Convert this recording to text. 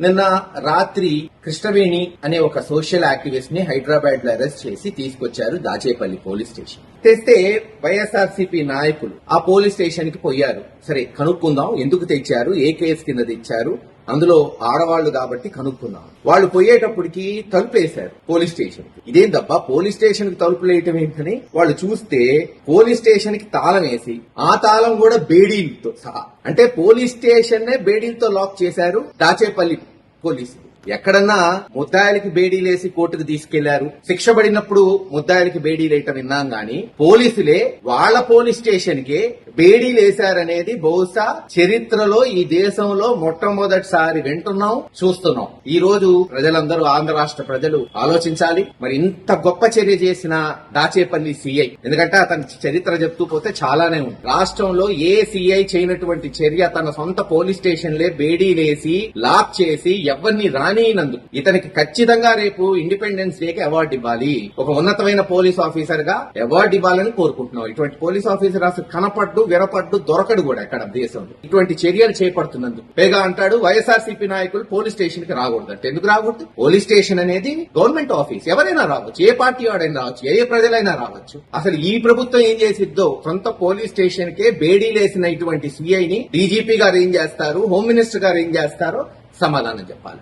నిన్న రాత్రి కృష్ణవేణి అనే ఒక సోషల్ యాక్టివిస్ట్ని హైదరాబాద్లో అరెస్ట్ చేసి తీసుకొచ్చారు దాచేపల్లి పోలీస్ స్టేషన్. తెస్తే వైఎస్ఆర్సీపీ నాయకులు ఆ పోలీస్ స్టేషన్కి పోయారు. సరే కనుక్కుందాం ఎందుకు తెచ్చారు ఏ కేసు కింద తెచ్చారు అందులో ఆడవాళ్ళు కాబట్టి కనుక్కుందాం వాళ్ళు పోయేటప్పటికి తలుపేశారు పోలీస్ స్టేషన్కి ఇదేం తప్ప పోలీస్ స్టేషన్కి తలుపులు వేయటం ఏంటని? వాళ్ళు చూస్తే పోలీస్ స్టేషన్కి తాళం వేసి ఆ తాళం కూడా బేడీలతో సహా. అంటే పోలీస్ స్టేషన్ నే బేడీలతో లాక్ చేశారు దాచేపల్లి పోలీసు ఎక్కడన్నా ముద్దాయిలకి బేడీలేసి కోర్టుకు తీసుకెళ్ళారు శిక్ష పడినప్పుడు ముద్దాయిలకి బేడీలేయటం విన్నాం గాని పోలీసులే వాళ్ళ పోలీస్ స్టేషన్కి బేడీలేశారనేది బహుశా చరిత్రలో ఈ దేశంలో మొట్టమొదటిసారి వింటున్నాం చూస్తున్నాం. ఈ రోజు ప్రజలందరూ ఆంధ్ర రాష్ట్ర ప్రజలు ఆలోచించాలి. మరి ఇంత గొప్ప చర్య చేసిన దాచేపల్లి సిఐ ఎందుకంటే అతని చరిత్ర చెప్తూ పోతే చాలానే ఉంది. రాష్ట్రంలో ఏ సిఐ చేయనటువంటి చర్య తన సొంత పోలీస్ స్టేషన్లే బేడీలేసి లాక్ చేసి ఎవరిని రానినందుకు ఇతనికి ఖచ్చితంగా రేపు ఇండిపెండెన్స్ డేకి అవార్డు ఇవ్వాలి. ఒక ఉన్నతమైన పోలీస్ ఆఫీసర్గా అవార్డు ఇవ్వాలని కోరుకుంటున్నాం. ఇటువంటి పోలీస్ ఆఫీసర్ అసలు కనపడ్డు వినపడ్డు దొరకడు కూడా ఇక్కడ దేశంలో. ఇటువంటి చర్యలు చేపడుతున్నందుకు. పైగా అంటాడు వైఎస్ఆర్సీపీ నాయకులు పోలీస్ స్టేషన్కి రాకూడదు అంటే ఎందుకు రాకూడదు? పోలీస్ స్టేషన్ అనేది గవర్నమెంట్ ఆఫీస్ ఎవరైనా రావచ్చు. ఏ పార్టీ వాడైనా రావచ్చు. ఏ ప్రజలైనా రావచ్చు. అసలు ఈ ప్రభుత్వం ఏం చేసిద్దో సొంత పోలీస్ స్టేషన్ కే బేడీలేసిన ఇటువంటి సిఐని డీజీపీ గారు ఏం చేస్తారు? హోమ్ మినిస్టర్ గారు ఏం చేస్తారో సమాధానం చెప్పాలి.